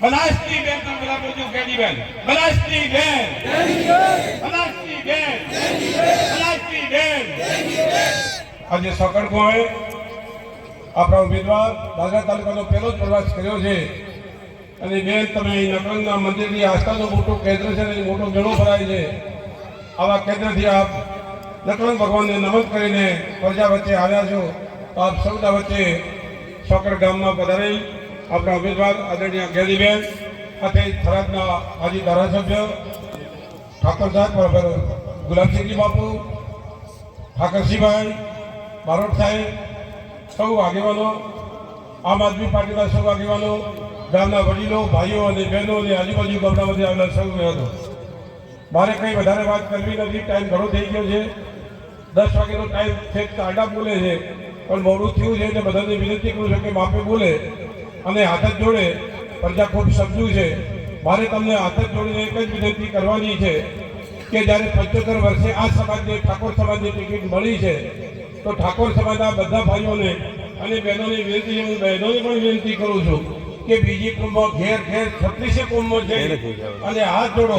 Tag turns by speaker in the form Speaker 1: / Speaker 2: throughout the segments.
Speaker 1: બનાસની બેન, તમે બધા બોલજો, કેડી બેન. બનાસની બેન. બનાસની બેન. બનાસની બેન. આજે સકડગોએ આપણા ઉમેદવાર દાદરા તાલુકાનો પહેલો જ પ્રવાસ કર્યો છે. અને બેન, તમે નકરંગના મંદિરની આસ્થાનું મોટું કેન્દ્ર છે અને મોટો મેળો ભરાય છે. આવા કેન્દ્રથી આપ નકરંગ ભગવાનને નમન કરીને પ્રજા વચ્ચે આવ્યા છો. તો આપ સૌના વચ્ચે સોકર ગામમાં પધારેલ આપણા ઉમેદવાર આદરણીય ગેરીબેન સાથે થરાદના માજી ધારાસભ્ય ઠાકોર સાહેબ બરાબર ગુલાબસિંહજી બાપુ, ઠાકરસિંહભાઈ બારોટ સાહેબ, સૌ આગેવાનો, આમ આદમી પાર્ટીના સૌ આગેવાનો, ગામના વડીલો, ભાઈઓ અને બહેનો અને આજુબાજુ ગામડામાંથી આવેલા સૌ હતો મારે કંઈ વધારે વાત કરવી નથી, ટાઈમ ઘણો થઈ ગયો છે. દસ વાગ્યાનો ટાઈમ છે આડા બોલે છે. પણ મોડું થયું છે એટલે બધાને વિનંતી કરું છું કે માપે બોલે. અને હાથ જ જોડે પ્રજા ખૂબ સમજુ છે. મારે તમને હાથ જ જોડીને એક જ વિનંતી કરવાની છે કે જ્યારે પંચોતેર વર્ષે આ સમાજને ઠાકોર સમાજની ટિકિટ મળી છે તો ઠાકોર સમાજના બધા ભાઈઓને અને બહેનોની વિનંતી હું બહેનોને પણ વિનંતી કરું છું કે બીજી કુંભમાં ઘેર ઘેર છત્રીસે કુંભમાં જઈ અને હાથ જોડો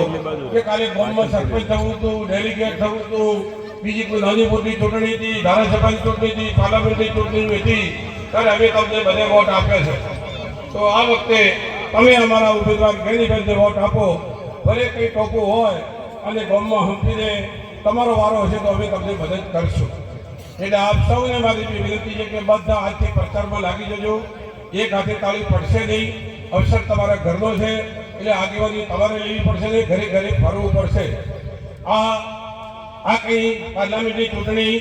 Speaker 1: કે કાલે ગામમાં સરપંચ થવું હતું ડેલિગેટ થવું હતું બીજી કોઈ નાની મોટી ચૂંટણી હતી ધારાસભાની ચૂંટણી હતી પાર્લામેન્ટની ચૂંટણી હતી ત્યારે અમે તમને બધે વોટ આપ્યા છે. તો આ વખતે તમે અમારા ઉમેદવાર ગેનીબેનને વોટ આપો. ભલે કંઈ ટોપું હોય, અને ગામમાં હંપીને તમારો વારો હશે તો અમે તમને મદદ કરશું. એટલે આપ સૌને મારી વિનંતી છે કે બધા આજથી પ્રચારમાં લાગી જજો. એક હાથે તાળી પડશે નહીં, અવસર તમારા ઘરનો છે, એટલે આગેવાની તમારે લેવી પડશે ને ઘરે ઘરે ફરવું પડશે. આ આ કઈ પાર્લામેન્ટની ચૂંટણી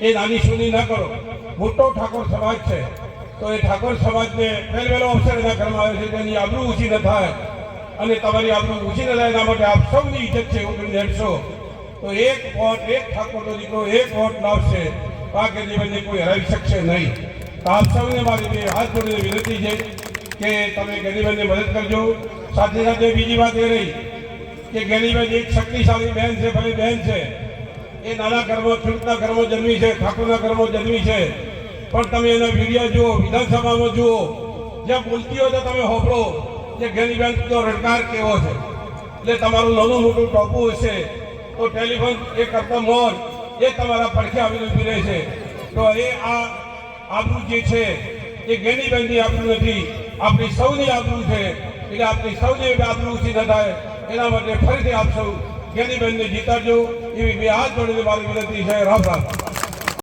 Speaker 1: એ નાની સુધી ન કરો. મોટો ઠાકોર સમાજ છે. તો એ ઠાકોર સમાજને પહેલ વહેલો અવસર એના ઘરમાં આવે છે તેની આબરૂ ઊંચી ન થાય. અને તમારી આબરૂ ઊંચી ન થાય એના માટે આપ સૌની ઇજ્જત છે તમને હેડશો તો એક વોટ, એક ઠાકોરનો દીકરો એક વોટ લાવશે. આ ગેરીબેનને કોઈ હરાવી શકશે નહીં. તો આપ સૌને મારી બે હાથ જોડીને વિનંતી છે કે તમે ગેરીબેનને મદદ કરજો. સાથે સાથે બીજી વાત એ રહી કે ગેરીબેન એક શક્તિશાળી બહેન છે, ભલે બહેન છે. એ નાના ઘરમાં ખેડૂતના ઘરમાં જન્મી છે, ઠાકોરના ઘરમાં જન્મી છે. પણ તમે એના વીડિયો જુઓ, વિધાનસભામાં જુઓ, જ્યાં બોલતી હોય તો તમે હોપડો જે ગેરીબેન તો રડકાર કેવો છે. એટલે તમારું નાનું મોટું ટોપું હશે, તો ટેલિફોન એ કરતા મોર એ તમારા પડખે આવીને ઊભી રહે છે. તો એ આ આબરૂ જે છે, એ ગેનીબેનની આબરૂ નથી. આપણી સૌની આબરૂ છે. એટલે આપણી સૌની આબરૂ ઊંચી ન થાય. એના માટે ફરીથી આપ સૌ ગેનીબેનને જીતાડજો. એવી બે હાથ જોડીને મારી વિનંતી છે. રામ રામ.